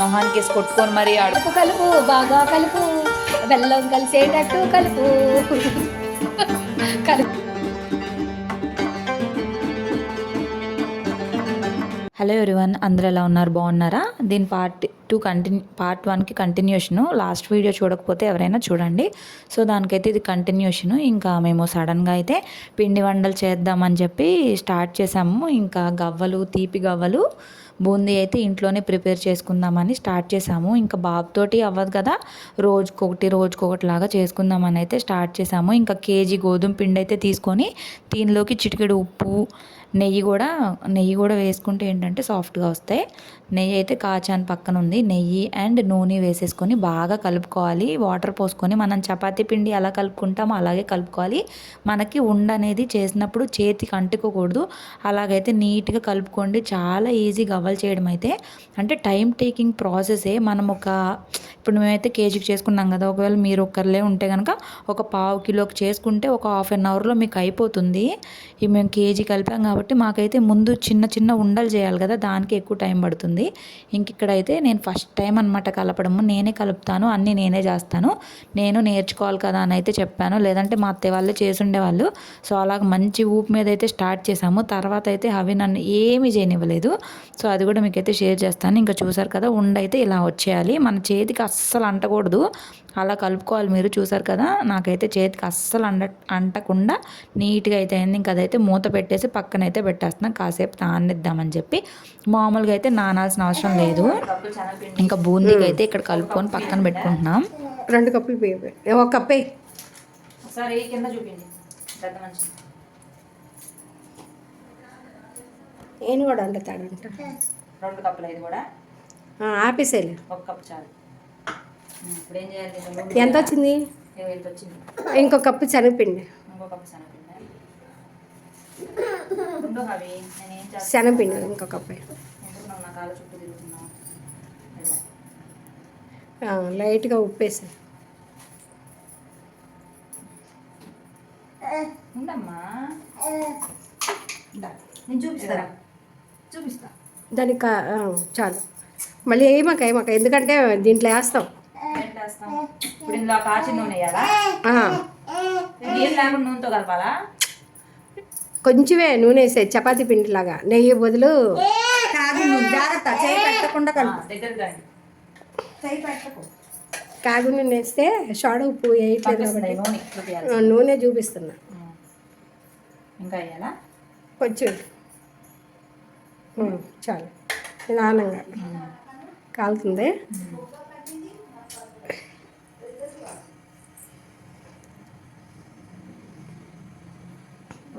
మొహానికి వేసి కొట్టుకొని మరీ కలుపు కలుపు బాగా కలుపు. బెల్లం కలిసేటట్టు కలుపు. కలుపు. హలో ఎవరివన్ అందరు ఎలా ఉన్నారు? బాగున్నారా? దీని పార్ట్ టూ కంటిన్యూ పార్ట్ వన్కి కంటిన్యూషను. లాస్ట్ వీడియో చూడకపోతే ఎవరైనా చూడండి. సో దానికైతే ఇది కంటిన్యూషను. ఇంకా మేము సడన్గా అయితే పిండి వంటలు చేద్దామని చెప్పి స్టార్ట్ చేసాము. ఇంకా గవ్వలు తీపి గవ్వలు బూందీ అయితే ఇంట్లోనే ప్రిపేర్ చేసుకుందామని స్టార్ట్ చేసాము. ఇంకా బాబుతోటి అవ్వదు కదా రోజుకొకటి రోజుకొకటి లాగా చేసుకుందామని అయితే స్టార్ట్ చేసాము. ఇంకా కేజీ గోధుమ పిండి అయితే తీసుకొని దీనిలోకి చిటికెడు ఉప్పు నెయ్యి కూడా నెయ్యి కూడా వేసుకుంటే ఏంటంటే సాఫ్ట్గా వస్తాయి. నెయ్యి అయితే కాచాన్ పక్కన ఉంది. నెయ్యి అండ్ నూనె వేసేసుకొని బాగా కలుపుకోవాలి. వాటర్ పోసుకొని మనం చపాతీ పిండి ఎలా కలుపుకుంటామో అలాగే కలుపుకోవాలి. మనకి ఉండ అనేది చేసినప్పుడు చేతికి అంటుకోకూడదు. అలాగైతే నీట్గా కలుపుకోండి. చాలా ఈజీగా అవ్వలు చేయడం అయితే. అంటే టైం టేకింగ్ ప్రాసెసే. మనం ఒక ఇప్పుడు మేమైతే కేజీకి చేసుకున్నాం కదా ఒకవేళ మీరు ఒక్కరిలే ఉంటే కనుక ఒక పావు కిలోకి చేసుకుంటే ఒక హాఫ్ అన్ అవర్లో మీకు అయిపోతుంది. ఇవి మేము కేజీ కలిపాం కాబట్టి కాబట్టి మాకైతే ముందు చిన్న చిన్న ఉండలు చేయాలి కదా దానికి ఎక్కువ టైం పడుతుంది. ఇంక ఇక్కడైతే నేను ఫస్ట్ టైం అనమాట కలపడము. నేనే కలుపుతాను అన్నీ నేనే చేస్తాను. నేను నేర్చుకోవాలి కదా అని అయితే చెప్పాను. లేదంటే మా అత్తయ్య వాళ్ళే చేసుండేవాళ్ళు. సో అలాగ మంచి ఊపు మీద అయితే స్టార్ట్ చేసాము తర్వాత అయితే అవి నన్ను ఏమీ చేయనివ్వలేదు. సో అది కూడా మీకైతే షేర్ చేస్తాను. ఇంకా చూసారు కదా ఉండైతే ఇలా వచ్చేయాలి. మన చేతికి అస్సలు అంటకూడదు. అలా కలుపుకోవాలి మీరు చూసారు కదా? నాకైతే చేతికి అస్సలు అండ అంటకుండా నీట్గా అయితే అయింది. ఇంకా అదైతే మూత పెట్టేసి పక్కన అయితే పెట్టేస్తున్నాం. కాసేపు నానిద్దామని చెప్పి. మామూలుగా అయితే నానాల్సిన అవసరం లేదు. ఇంకా బూందీకి అయితే ఇక్కడ కలుపుకొని పక్కన పెట్టుకుంటున్నాం. రెండు కప్పులు ఏ, ఒక కప్పే. సరే కింద పెద్ద నేను కూడా వండుతాడంట రెండు కప్పులు ఇది కూడా. ఆపేసేలే ఒక కప్పు చాలు ఇప్పుడు ఏం చేయాలి దీనిలో? ఎంత వచ్చింది? ఇంకో కప్పు శనగపిండి. శనగపిండి? ఇంకో కప్పు. లైట్గా ఉప్పేసి. దానికి చాలు. మళ్ళీ వేయమాక వేయమాక ఎందుకంటే దీంట్లో వేస్తాం. ఇప్పుడు ఇందులో కాచి నూనె వేయాలా? నీళ్ళు లేకుండా నూనెతో కలపాలా? కొంచెమే నూనె వేసే చపాతీ పిండిలాగా. నెయ్యి బదులు కాదు నువ్వు జాగ్రత్త చేయి పెట్టకుండా దగ్గరికి రండి చేయి పెట్టకు. కాగు నూనె వేస్తే సోడా ఉప్పు వేయట్లేదు కాబట్టి. నూనె నూనె చూపిస్తున్నా. ఇంకా వేయాలా? కొంచెం. ఉమ్, చాలు. నిదానంగా కాలుతుంది.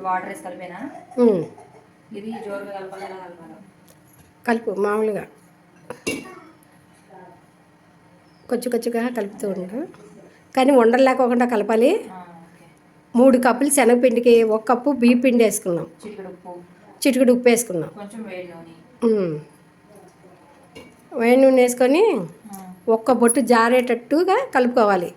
వాటర్ వేసి కలిపేనా? ఉమ్, ఇది జోరుగా కలపాలి కలుపు మామూలుగా. కొంచెం కొంచెంగా కలుపుతూ ఉండు. కానీ ఉండలు లేకోకుండా కలపాలి మూడు కప్పులు శనగపిండికి ఒక కప్పు బియ్య పిండి వేసుకున్నాం. చిటికెడు ఉప్పు. వేసుకున్నాం. వేడి నూనె. వేసుకొని. ఒక్క బొట్టు జారేటట్టుగా కలుపుకోవాలి.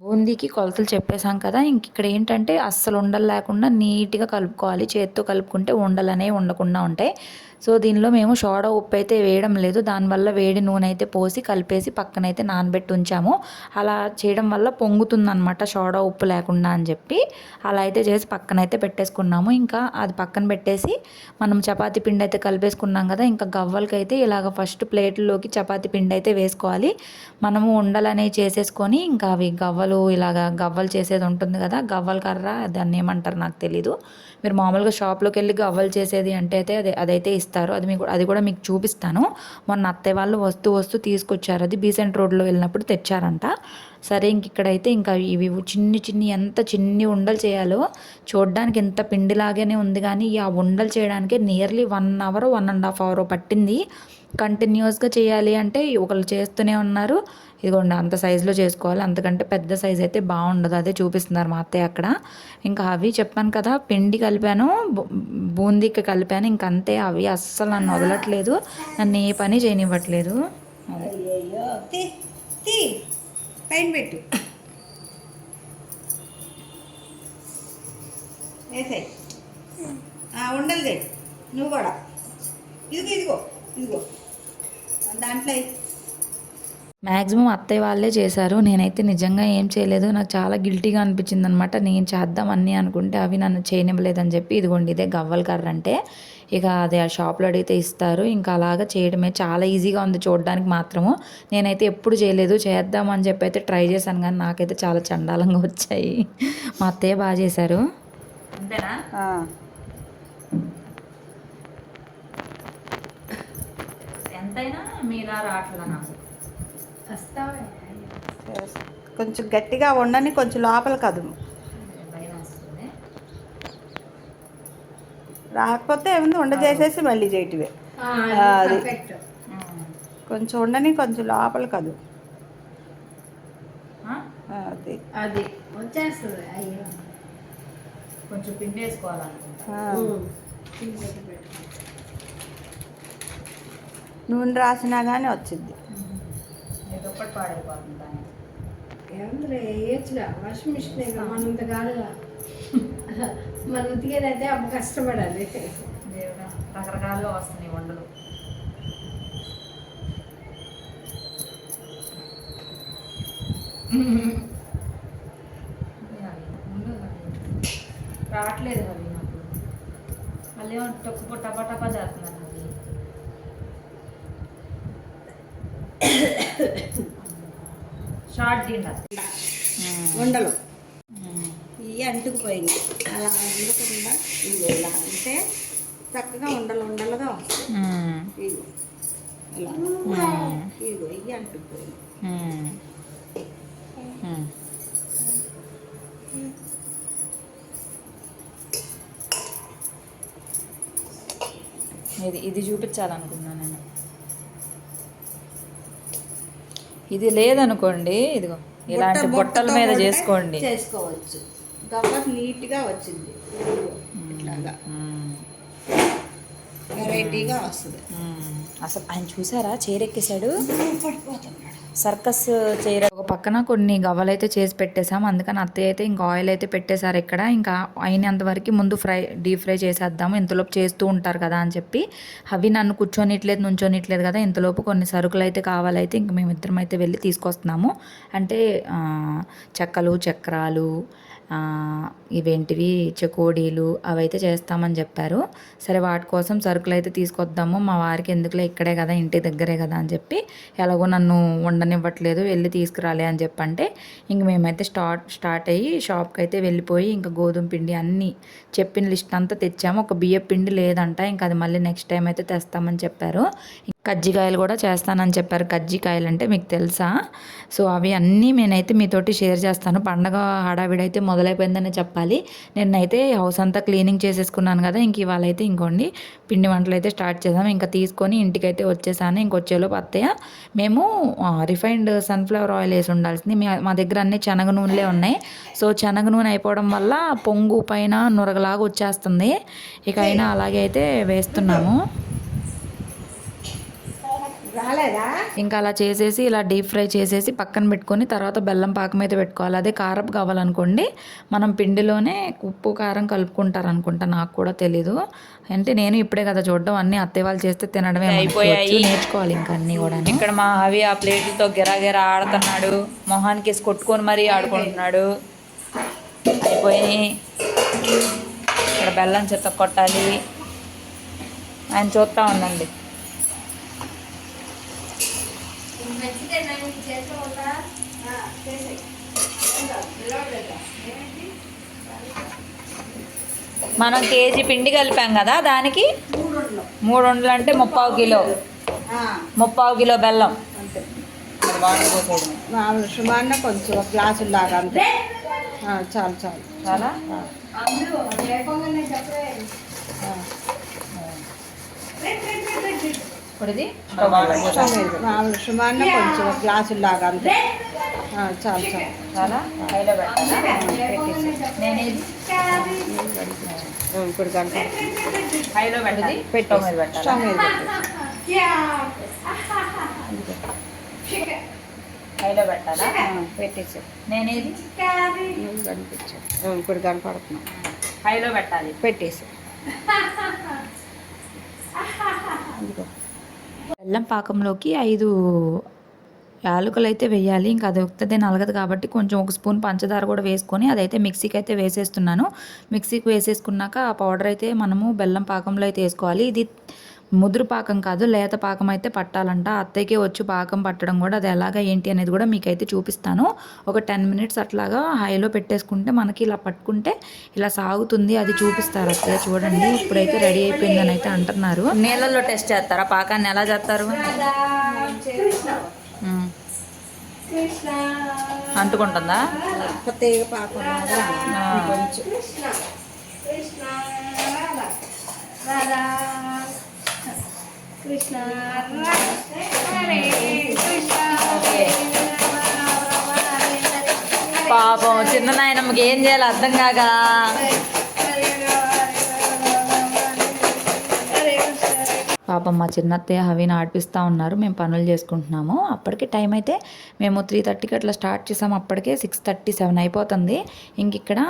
బూందీకి కొలతలు చెప్పేశాం కదా ఇంక ఇక్కడ ఏంటంటే అస్సలు ఉండలు లేకుండా నీట్గా కలుపుకోవాలి. చేత్తో కలుపుకుంటే ఉండలు అనేవి ఉండకుండా ఉంటాయి. సో దీనిలో మేము సోడా ఉప్పు అయితే వేయడం లేదు. దానివల్ల వేడి నూనె అయితే పోసి కలిపేసి పక్కనైతే నానబెట్టి ఉంచాము. అలా చేయడం వల్ల పొంగుతుందనమాట సోడా ఉప్పు లేకుండా అని చెప్పి. అలా అయితే చేసి పక్కనైతే పెట్టేసుకున్నాము. ఇంకా అది పక్కన పెట్టేసి మనం చపాతీ పిండి అయితే కలిపేసుకున్నాం కదా ఇంకా గవ్వలకైతే ఇలాగ ఫస్ట్ ప్లేట్లోకి చపాతీ పిండి అయితే వేసుకోవాలి. మనము ఉండలనేవి చేసేసుకొని ఇంకా అవి గవ్వలు ఇలాగ గవ్వలు చేసేది ఉంటుంది కదా గవ్వల కర్ర దాన్ని ఏమంటారు నాకు తెలీదు. మీరు మామూలుగా షాప్లోకి వెళ్ళి గవ్వలు చేసేది అంటే అయితే అది అదైతే ఇస్తారు అది మీకు అది కూడా మీకు చూపిస్తాను. మొన్న అత్తయ్య వాళ్ళు వస్తూ వస్తూ తీసుకొచ్చారు. అది బీసెంట్ రోడ్లో వెళ్ళినప్పుడు తెచ్చారంట. సరే ఇంక ఇక్కడైతే ఇంకా ఇవి చిన్ని చిన్ని ఎంత చిన్ని ఉండలు చేయాలో చూడడానికి ఎంత పిండిలాగానే ఉంది కానీ ఆ ఉండలు చేయడానికి nearly one hour one and half hour పట్టింది. కంటిన్యూస్గా చేయాలి అంటే ఒకళ్ళు చేస్తూనే ఉన్నారు. ఇదిగోండి అంత సైజులో చేసుకోవాలి అంతకంటే పెద్ద సైజ్ అయితే బాగుండదు. అదే చూపిస్తున్నారు మా అత్తయ్య అక్కడ. ఇంకా అవి చెప్పాను కదా పిండి కలిపాను బూ- బూందీకి కలిపాను ఇంక అంతే. అవి అస్సలు నన్ను వదలట్లేదు నన్ను ఏ పని చేయనివ్వట్లేదు. పైన పెట్టు. వేసాయి. నువ్వు కూడా. ఇదిగో ఇదిగో ఇదిగో. దాంట్లో మ్యాక్సిమం అత్తయ్య వాళ్ళే చేశారు. నేనైతే నిజంగా ఏం చేయలేదు. నాకు చాలా గిల్టీగా అనిపించింది అనమాట నేను చేద్దాం అన్నీ అనుకుంటే అవి నన్ను చేయనివ్వలేదని చెప్పి ఇదిగోండి ఇదే గవ్వల కర్ర అంటే. ఇక అది ఆ షాప్లో అడిగితే ఇస్తారు. ఇంకా అలాగా చేయడమే చాలా ఈజీగా ఉంది చూడడానికి మాత్రము. నేనైతే ఎప్పుడు చేయలేదు. చేద్దాం అని చెప్పి అయితే ట్రై చేశాను కానీ నాకైతే చాలా చండాలంగా వచ్చాయి. మా అత్తయ్య బాగా చేశారు. అంతేనా? ఎంతైనా మీలా రావట్లా నాకు కొంచెం గట్టిగా ఉండని కొంచెం లోపల వస్తుంది రాకపోతే ఏముంది? ఉండ చేసేసి మళ్ళీ చేయటివే అది. కొంచెం ఉండని కొంచెం లోపల కదు? అది. అది. వచ్చేస్తుంది. అయ్యో. కొంచెం పిండి వేసుకోవాలనుకుంటా. కింద. నూనె రాసినా కానీ వచ్చింది ఒక్కటి పాడైపోతుంది దానికి. ఏముందిలే వేయచ్చుగా వాషింగ్ మిషన్ మనంత కాదుగా మన ఉతికేదైతే అప్పుడు కష్టపడాలి. దేవుడా రకరకాలుగా వస్తున్నాయి వంటలు. రావట్లేదు అవి నాకు. మళ్ళీ టొక్కు టపా టపా చేస్తున్నాను షార్ట్ తిండా ఉండలు. ఇవి అంటుకుపోయింది అలా ఉండకుండా ఇవి ఇలా అంటే చక్కగా ఉండలు ఉండలుగా వస్తాయి ఇలా. ఇదిగో ఇవి అంటుకుపోయింది ఇది ఇది చూపించాలనుకున్నాను నేను. ఇది లేదనుకోండి ఇదిగో ఇలాంటి బుట్ట బుట్టల మీద చేసుకోండి. చేసుకోవచ్చు. గవ్వ నీట్గా వచ్చింది. ఇట్లాగా. వెరైటీగా వస్తుంది. అసలు ఆయన చూసారా? చీరెక్కేశాడు. సర్కస్ చీర. ఒక పక్కన కొన్ని గవ్వలైతే చేసి పెట్టేశాం. అందుకని అత్తయ్య అయితే ఇంకా ఆయిల్ అయితే పెట్టేశారు ఇక్కడ. ఇంకా అయినంత వరకు ముందు ఫ్రై డీప్ ఫ్రై చేసేద్దాము. ఇంతలోపు చేస్తూ ఉంటారు కదా అని చెప్పి. అవి నన్ను కూర్చొనిట్లేదు నుంచోనిట్లేదు కదా. ఇంతలోపు కొన్ని సరుకులు అయితే కావాలైతే ఇంక మేమిద్దరం అయితే వెళ్ళి తీసుకొస్తున్నాము. అంటే చెక్కలు చక్రాలు ఇవేంటివి చెకోడీలు అవైతే చేస్తామని చెప్పారు. సరే వాటి కోసం సరుకులు అయితే తీసుకొద్దాము. మా వారికి ఎందుకులే ఇక్కడే కదా ఇంటి దగ్గరే కదా అని చెప్పి ఎలాగో నన్ను ఉండనివ్వట్లేదు వెళ్ళి తీసుకురాలే అని చెప్పంటే ఇంక మేమైతే స్టార్ట్ స్టార్ట్ అయ్యి షాప్కి అయితే వెళ్ళిపోయి ఇంకా గోధుమ పిండి అన్నీ చెప్పిన లిస్ట్ అంతా తెచ్చాము. ఒక బియ్య పిండి లేదంట ఇంకా అది మళ్ళీ నెక్స్ట్ టైం అయితే తెస్తామని చెప్పారు. కజ్జికాయలు కూడా చేస్తానని చెప్పారు. కజ్జికాయలు అంటే మీకు తెలుసా? సో అవి అన్నీ నేనైతే మీతోటి షేర్ చేస్తాను. పండగ హడావిడైతే మొదలైపోయిందని చెప్పాలి. నిన్నైతే హౌస్ అంతా క్లీనింగ్ చేసేసుకున్నాను కదా ఇంక ఇవాళ అయితే ఇంకోండి. పిండి వంటలు అయితే స్టార్ట్ చేసాం ఇంకా తీసుకొని ఇంటికైతే వచ్చేసాను. ఇంకొచ్చేలోపు అత్తయ్య మేము రిఫైన్డ్ సన్ఫ్లవర్ ఆయిల్ వేసి ఉండాల్సింది. మా దగ్గర అన్ని శనగ నూనెలే ఉన్నాయి. సో శనగ నూనె అయిపోవడం వల్ల పొంగు పైన నురగలాగా వచ్చేస్తుంది. ఇక అయినా అలాగే అయితే వేస్తున్నాము. రాలేదా? ఇంకా అలా చేసేసి ఇలా డీప్ ఫ్రై చేసేసి పక్కన పెట్టుకొని తర్వాత బెల్లం పాకం అయితే పెట్టుకోవాలి. అదే కారం కావాలనుకోండి మనం పిండిలోనే ఉప్పు కారం కలుపుకుంటారు అనుకుంటా నాకు కూడా తెలీదు. అంటే నేను ఇప్పుడే కదా చూడడం అన్ని అత్తయ్య వాళ్ళు చేస్తే తినడమే అయిపోయాయి. నేర్చుకోవాలి ఇంకా అన్ని కూడా ఇక్కడ మా అవి ఆ ప్లేట్లతో గిరాగిరా ఆడుతున్నాడు. మొహానికి వేసి కొట్టుకొని మరీ ఆడుకుంటున్నాడు. అయిపోయి ఇక్కడ బెల్లం చెత్త కొట్టాలి. ఆయన చూస్తూ ఉండండి. మనం కేజీ పిండి కలిపాం కదా దానికి? మూడు వందలు అంటే ముప్పావు కిలో. ముప్పావు కిలో బెల్లం. సుమారున కొంచెం ఒక గ్లాసు లాగా అంతే చాలు చాలు చాలా ఆ, అందరూ లేకుండా చెప్పలే ఆ. ఇప్పుడు ఇది వాటర్ పోసేయడమే. స్టవ్ మీద మామూలు సుమారున కొంచెం గ్లాసు లాగా అంతే. చాలు చాలు. చాలా హైలో పెట్టాలా ఇప్పుడు హైలో పెట్టది పెట్టో మీద పెట్టాలా. హైలో పెట్టాలా? పెట్టేసి నేను ఇది నువ్వు కనిపించు ఆ, ఇప్పుడు కనపడుతున్నావు హైలో పెట్టాలి. పెట్టేసి ఇదిగో. బెల్లం పాకంలోకి ఐదు యాలకులు అయితే వేయాలి. ఇంకా అది ఒక్కదే నలగదు కాబట్టి కొంచెం ఒక స్పూన్ పంచదార కూడా వేసుకొని అదైతే మిక్సీకి అయితే వేసేస్తున్నాను. మిక్సీకి వేసేసుకున్నాక ఆ పౌడర్ అయితే మనము బెల్లం పాకంలో అయితే వేసుకోవాలి. ఇది ముదురు పాకం కాదు లేత పాకం అయితే పట్టాలంట. అత్తయ్యకి వచ్చి పాకం పట్టడం కూడా. అది ఎలాగా ఏంటి అనేది కూడా మీకైతే చూపిస్తాను. ఒక టెన్ మినిట్స్ అట్లాగా హైలో పెట్టేసుకుంటే మనకి ఇలా పట్టుకుంటే ఇలా సాగుతుంది. అది చూపిస్తారు అత్తయ్య చూడండి. ఇప్పుడైతే రెడీ అయిపోయిందని అయితే అంటున్నారు. నీళ్ళల్లో టెస్ట్ చేస్తారా? పాకాన్ని ఎలా చేస్తారు. అంటుకుంటుందా? తీగ పాకం పాపం చిన్న నాయనమ్మకి ఏం చేయాలి అర్థం కాగా పాపం మా చిన్నత్తయ్య హవీని ఆడిపిస్తూ ఉన్నారు మేము పనులు చేసుకుంటున్నాము. అప్పటికి టైం అయితే మేము త్రీ థర్టీకి అట్లా స్టార్ట్ చేసాము. అప్పటికే సిక్స్ థర్టీ సెవెన్ అయిపోతుంది. ఇంక ఇక్కడ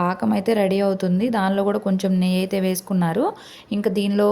పాకం అయితే రెడీ అవుతుంది. దానిలో కూడా కొంచెం నెయ్యి అయితే వేసుకున్నారు. ఇంకా దీనిలో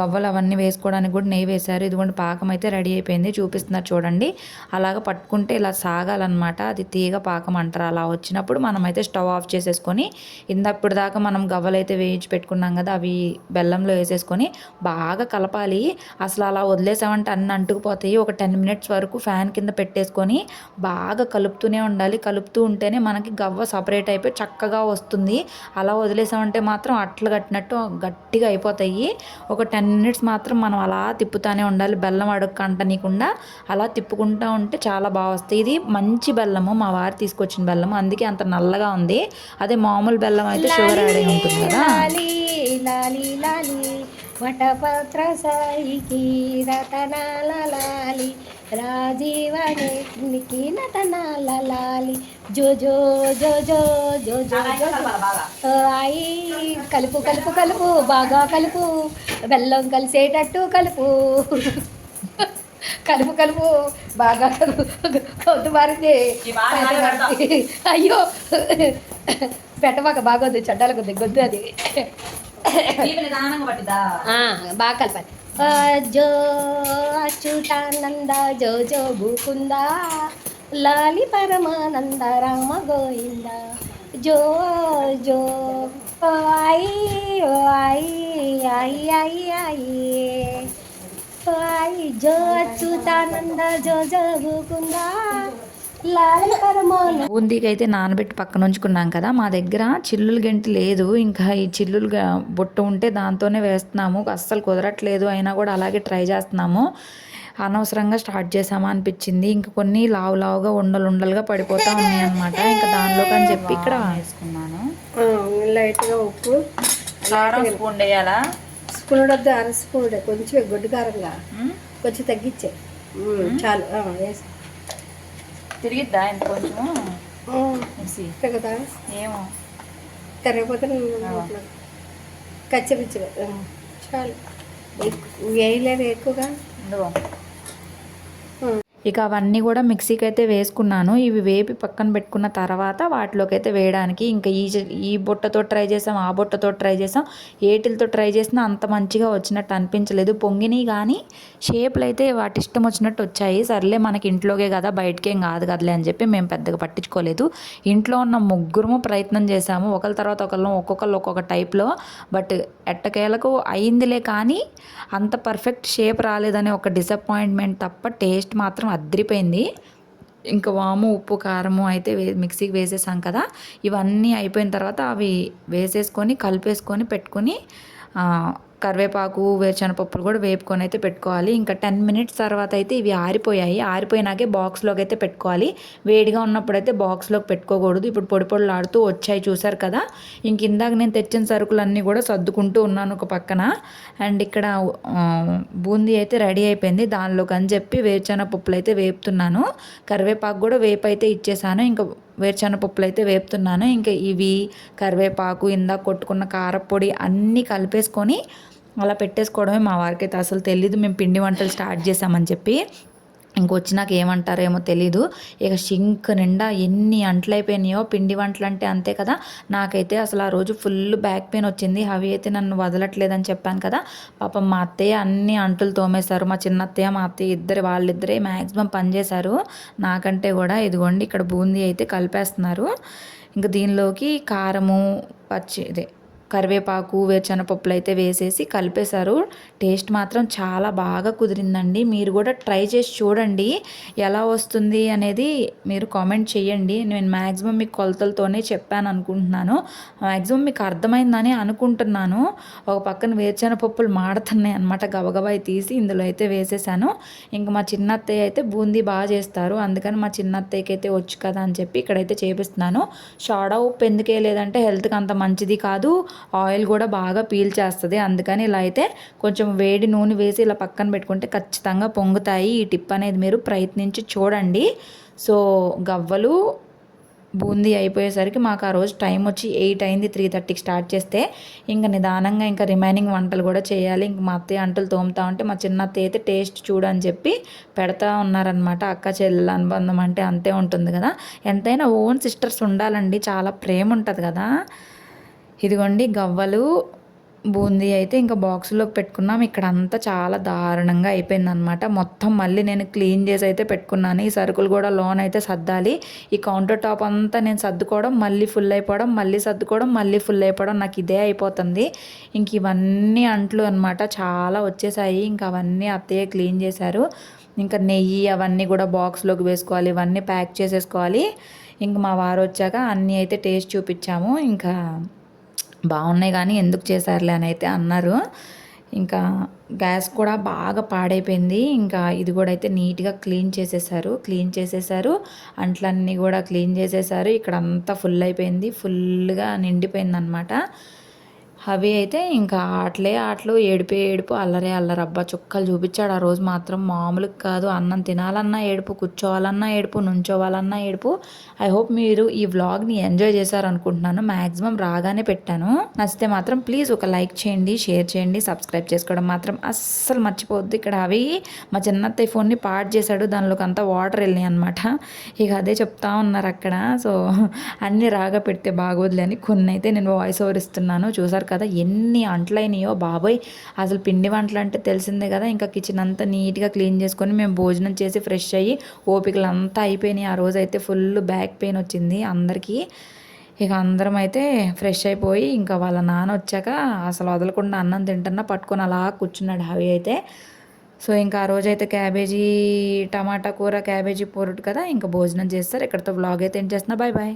గవ్వలు అవన్నీ వేసుకోవడానికి కూడా నెయ్యి వేశారు. ఇదిగోండి పాకం అయితే రెడీ అయిపోయింది. చూపిస్తున్నారు చూడండి. అలాగ పట్టుకుంటే ఇలా సాగాలన్నమాట. అది తీగ పాకం అంటారు. అలా వచ్చినప్పుడు మనం అయితే స్టవ్ ఆఫ్ చేసేసుకొని ఇందప్పుడు దాకా మనం గవ్వలు అయితే వేయించి పెట్టుకున్నాం కదా అవి బెల్లంలో వేసేసుకొని బాగా కలప కలపాలి. అసలు అలా వదిలేసామంటే అన్ని అంటుకుపోతాయి. ఒక టెన్ మినిట్స్ వరకు ఫ్యాన్ కింద పెట్టేసుకొని బాగా కలుపుతూనే ఉండాలి. కలుపుతూ ఉంటేనే మనకి గవ్వ సపరేట్ అయిపోయి చక్కగా వస్తుంది. అలా వదిలేసామంటే మాత్రం అట్లు కట్టినట్టు గట్టిగా అయిపోతాయి. ఒక టెన్ మినిట్స్ మాత్రం మనం అలా తిప్పుతానే ఉండాలి. బెల్లం అడుక్కంటనీయకుండా అలా తిప్పుకుంటూ ఉంటే చాలా బాగా వస్తాయి. ఇది మంచి బెల్లము. మా వారు తీసుకొచ్చిన బెల్లము. అందుకే అంత నల్లగా ఉంది. అదే మామూలు బెల్లం అయితే షుగర్ యాడ్ అయి ఉంటుంది కదా. లాలి లాలి లాలి. వటపత్ర సాయికి రతనాలి లాలి రాజీవనికి నతనాల లాలి జో జో జో జో. జో జో ఆయి కలుపు కలుపు కలుపు బాగా కలుపు బెల్లం కలిసేటట్టు కలుపు. కలుపు కలుపు బాగా వద్దు మారింది అయ్యో పెట్టవాక బాగోద్దు చట్టాలకు దిగొద్దు అది. బాగా కలపాలి. జో అచ్యుతానంద జో జో భూకుంద లాలి పరమానంద రామ గోవింద జో జో ఓ ఆయి ఓ ఆయి ఆయి జో అచ్యుతానంద జో జో భూకుంద బూందీకి అయితే నానబెట్టి పక్కన ఉంచుకున్నాం కదా మా దగ్గర చిల్లులు గంటి లేదు. ఇంకా ఈ చిల్లులు బుట్ట ఉంటే దాంతోనే వేస్తున్నాము. అస్సలు కుదరట్లేదు అయినా కూడా అలాగే ట్రై చేస్తున్నాము. అనవసరంగా స్టార్ట్ చేసామా అనిపించింది. ఇంకా కొన్ని లావు లావుగా ఉండలు ఉండలుగా పడిపోతా ఉన్నాయి అనమాట ఇంకా దానిలోకి అని చెప్పి ఇక్కడ వేసుకున్నాను. లైట్గా ఉప్పు. కారం స్పూన్ వేయాలా? స్పూన్ వద్ద అర స్పూన్ కొంచెం గొడ్డు కారంగా కొంచెం తగ్గించే. చాలు. ఆ, వేసి తిరిగిద్దా ఇంత కొంచెము మిక్సీ కదా? ఏమో. తిరగపోతే కచ్చపిచ్చగా. చాలు. వేయలేదు ఎక్కువగా? ఇక అవన్నీ కూడా మిక్సీకి అయితే వేసుకున్నాను. ఇవి వేపి పక్కన పెట్టుకున్న తర్వాత వాటిలోకి అయితే వేయడానికి ఇంకా ఈ ఈ బుట్టతో ట్రై చేసాం ఆ బుట్టతో ట్రై చేసాం. ఏటిలతో ట్రై చేసినా అంత మంచిగా వచ్చినట్టు అనిపించలేదు. పొంగినాయి కానీ షేప్లు అయితే వాటి ఇష్టం వచ్చినట్టు వచ్చాయి. సర్లే మనకి ఇంట్లోకే కదా బయటకేం కాదు కదలే అని చెప్పి మేము పెద్దగా పట్టించుకోలేదు. ఇంట్లో ఉన్న ముగ్గురము ప్రయత్నం చేసాము. ఒకరి తర్వాత ఒకళ్ళు ఒక్కొక్కరు ఒక్కొక్క టైప్లో. బట్ ఎట్టకేలకు అయిందిలే కానీ అంత పర్ఫెక్ట్ షేప్ రాలేదనే ఒక డిసప్పాయింట్మెంట్ తప్ప టేస్ట్ మాత్రం అద్దరిపోయింది ఇంకా వాము ఉప్పు కారము అయితే వే మిక్సీకి వేసేసాం కదా. ఇవన్నీ అయిపోయిన తర్వాత అవి వేసేసుకొని కలిపేసుకొని పెట్టుకొని కరివేపాకు వేరుశనపప్పులు కూడా వేపుకొని అయితే పెట్టుకోవాలి. ఇంకా టెన్ మినిట్స్ తర్వాత అయితే ఇవి ఆరిపోయాయి. ఆరిపోయినాకే బాక్స్లోకి అయితే పెట్టుకోవాలి. వేడిగా ఉన్నప్పుడు అయితే బాక్స్లోకి పెట్టుకోకూడదు. ఇప్పుడు పొడి పొడిలాడుతూ వచ్చాయి చూసారు కదా? ఇంక ఇందాక నేను తెచ్చిన సరుకులన్నీ కూడా సర్దుకుంటూ ఉన్నాను ఒక పక్కన. అండ్ ఇక్కడ బూందీ అయితే రెడీ అయిపోయింది. దానిలోకి అని చెప్పి వేరుశనగ పప్పులు అయితే వేపుతున్నాను. కరివేపాకు కూడా వేపు అయితే ఇచ్చేసాను. ఇంకా వేరుశనగ పప్పులు అయితే వేపుతున్నాను. ఇంకా ఇవి కరివేపాకు ఇందాక కొట్టుకున్న కారపొడి అన్నీ కలిపేసుకొని అలా పెట్టేసుకోవడమే మా వారికి అయితే అసలు తెలీదు. మేము పిండి వంటలు స్టార్ట్ చేసామని చెప్పి ఇంకొచ్చినాక ఏమంటారేమో తెలీదు. ఇక షింక్ నిండా ఎన్ని అంట్లు పిండి వంటలు అంటే అంతే కదా. నాకైతే అసలు ఆ రోజు ఫుల్ బ్యాక్ పెయిన్ వచ్చింది. అవి అయితే నన్ను వదలట్లేదని చెప్పాను కదా. పాపం మా అత్తయ్య అన్ని అంటులు తోమేశారు. మా చిన్న అత్తయ్య మా అత్తయ్య ఇద్దరు వాళ్ళిద్దరే మ్యాక్సిమం పనిచేశారు నాకంటే కూడా ఇదిగోండి ఇక్కడ బూందీ అయితే కలిపేస్తున్నారు. ఇంకా దీనిలోకి కారము పచ్చి ఇదే కరివేపాకు వేరుశనగపప్పులు అయితే వేసేసి కలిపేశారు. టేస్ట్ మాత్రం చాలా బాగా కుదిరిందండి. మీరు కూడా ట్రై చేసి చూడండి. ఎలా వస్తుంది అనేది మీరు కామెంట్ చేయండి. నేను మ్యాక్సిమం మీకు కొలతలతోనే చెప్పాను అనుకుంటున్నాను. మ్యాక్సిమం మీకు అర్థమైందని అనుకుంటున్నాను. ఒక పక్కన వేరుశనగపప్పులు మాడుతున్నాయి అనమాట గబగబా తీసి ఇందులో అయితే వేసేసాను. ఇంకా మా చిన్న అత్తయ్య అయితే బూందీ బాగా చేస్తారు. అందుకని మా చిన్న అత్తయ్యకి అయితే వచ్చు కదా అని చెప్పి ఇక్కడైతే చేపిస్తున్నాను. సోడా ఉప్పు ఎందుకే లేదంటే హెల్త్కి అంత మంచిది కాదు. ఆయిల్ కూడా బాగా పీల్ చేస్తుంది. అందుకని ఇలా అయితే కొంచెం వేడి నూనె వేసి ఇలా పక్కన పెట్టుకుంటే ఖచ్చితంగా పొంగుతాయి. ఈ టిప్ అనేది మీరు ప్రయత్నించి చూడండి. సో గవ్వలు బూందీ అయిపోయేసరికి మాకు ఆ రోజు టైం వచ్చి ఎయిట్ అయింది. త్రీ థర్టీకి స్టార్ట్ చేస్తే ఇంకా నిదానంగా ఇంకా రిమైనింగ్ వంటలు కూడా చేయాలి. ఇంక మా అత్తయ్య అంటలు తోముతా ఉంటే మా చిన్న అత్తయ్య అయితే టేస్ట్ చూడని చెప్పి పెడతా ఉన్నారనమాట అక్క చెల్లెల అనుబంధం అంటే అంతే ఉంటుంది కదా. ఎంతైనా ఓన్ సిస్టర్స్ ఉండాలండి. చాలా ప్రేమ ఉంటుంది కదా. ఇదిగోండి గవ్వలు బూందీ అయితే ఇంకా బాక్స్లోకి పెట్టుకున్నాం. ఇక్కడ అంతా చాలా దారుణంగా అయిపోయిందనమాట మొత్తం మళ్ళీ నేను క్లీన్ చేసి అయితే పెట్టుకున్నాను. ఈ సరుకులు కూడా లోన్ అయితే సర్దాలి. ఈ కౌంటర్ టాప్ అంతా నేను సర్దుకోవడం మళ్ళీ ఫుల్ అయిపోవడం మళ్ళీ సర్దుకోవడం మళ్ళీ ఫుల్ అయిపోవడం నాకు ఇదే అయిపోతుంది. ఇంక ఇవన్నీ అంట్లు అనమాట చాలా వచ్చేసాయి. ఇంకా అవన్నీ అత్తయ్య క్లీన్ చేశారు. ఇంకా నెయ్యి అవన్నీ కూడా బాక్స్లోకి వేసుకోవాలి. ఇవన్నీ ప్యాక్ చేసేసుకోవాలి. ఇంక మా వారు వచ్చాక అన్నీ అయితే టేస్ట్ చూపించాము. ఇంకా బాగున్నాయి కానీ ఎందుకు చేశారులే అని అయితే అన్నారు. ఇంకా గ్యాస్ కూడా బాగా పాడైపోయింది. ఇంకా ఇది కూడా అయితే నీట్గా క్లీన్ చేసేసారు. క్లీన్ చేసేసారు. అంట్లన్నీ కూడా క్లీన్ చేసేసారు. ఇక్కడ అంతా ఫుల్ అయిపోయింది. ఫుల్గా నిండిపోయింది అనమాట అవి అయితే ఇంకా ఆటలే ఆటలు ఏడిపే ఏడుపు అల్లరే అల్లరబ్బా చుక్కలు చూపించాడు. ఆ రోజు మాత్రం మామూలుగా కాదు. అన్నం తినాలన్నా ఏడుపు కూర్చోవాలన్నా ఏడుపు నుంచోవాలన్నా ఏడుపు. ఐ హోప్ మీరు ఈ వ్లాగ్ని ఎంజాయ్ చేశారనుకుంటున్నాను. మ్యాక్సిమం రాగానే పెట్టాను. నచ్చితే మాత్రం ప్లీజ్ ఒక లైక్ చేయండి షేర్ చేయండి సబ్స్క్రైబ్ చేసుకోవడం మాత్రం అస్సలు మర్చిపోవద్దు. ఇక్కడ అవి మా చిన్నత్తయ్య ఫోన్ని పాడు చేశాడు. దానిలోకి అంతా వాటర్ వెళ్ళినాయి అనమాట ఇక అదే చెప్తా ఉన్నారు అక్కడ. సో అన్నీ రాగా పెడితే బాగోదులే అని కొన్ని అయితే నేను వాయిస్ ఓవర్ ఇస్తున్నాను. చూసారు కదా ఎన్ని అంట్లయినాయో బాబోయ్. అసలు పిండి వంటలు అంటే తెలిసిందే కదా ఇంకా కిచెన్ అంతా నీట్గా క్లీన్ చేసుకొని మేము భోజనం చేసి ఫ్రెష్ అయ్యి ఓపికలు అంతా అయిపోయినాయి. ఆ రోజు అయితే ఫుల్ బ్యాక్ పెయిన్ వచ్చింది అందరికీ. ఇక అందరం అయితే ఫ్రెష్ అయిపోయి ఇంకా వాళ్ళ నాన్న వచ్చాక అసలు వదలకుండా అన్నం తింటున్నా పట్టుకొని అలా కూర్చున్నాడు హవి అయితే. సో ఇంకా ఆ రోజు అయితే క్యాబేజీ టమాటా కూర క్యాబేజీ పొరుటు కదా ఇంకా భోజనం చేస్తారు. ఇక్కడతో బ్లాగ్ అయితే ఏం చేస్తున్నా. Bye bye.